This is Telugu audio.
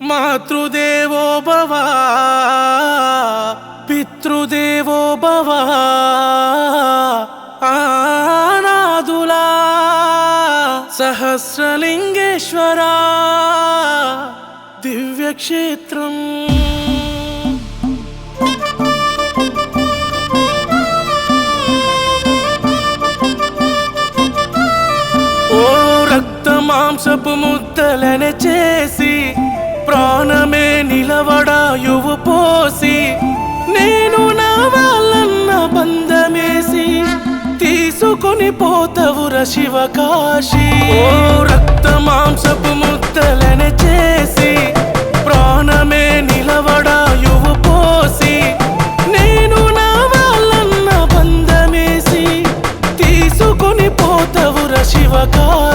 మాతృదేవో భవ పితృదేవో భవ ఆనాదులా సహస్రలింగేశ్వరా దివ్యక్షేత్రం. ఓ రక్త మాంసపు ముద్దలనే చేసి ప్రాణమే నిలవడాయువు పోసి నేను నా వాళ్ళన్న బంధమేసి తీసుకుని పోతవు రశివకాశి ఓ రక్త మాంసపు ముద్దలని చేసి ప్రాణమే నిలవడాయువు పోసి నేను నా వాళ్ళన్న బంధమేసి తీసుకుని పోతవు శివకాశి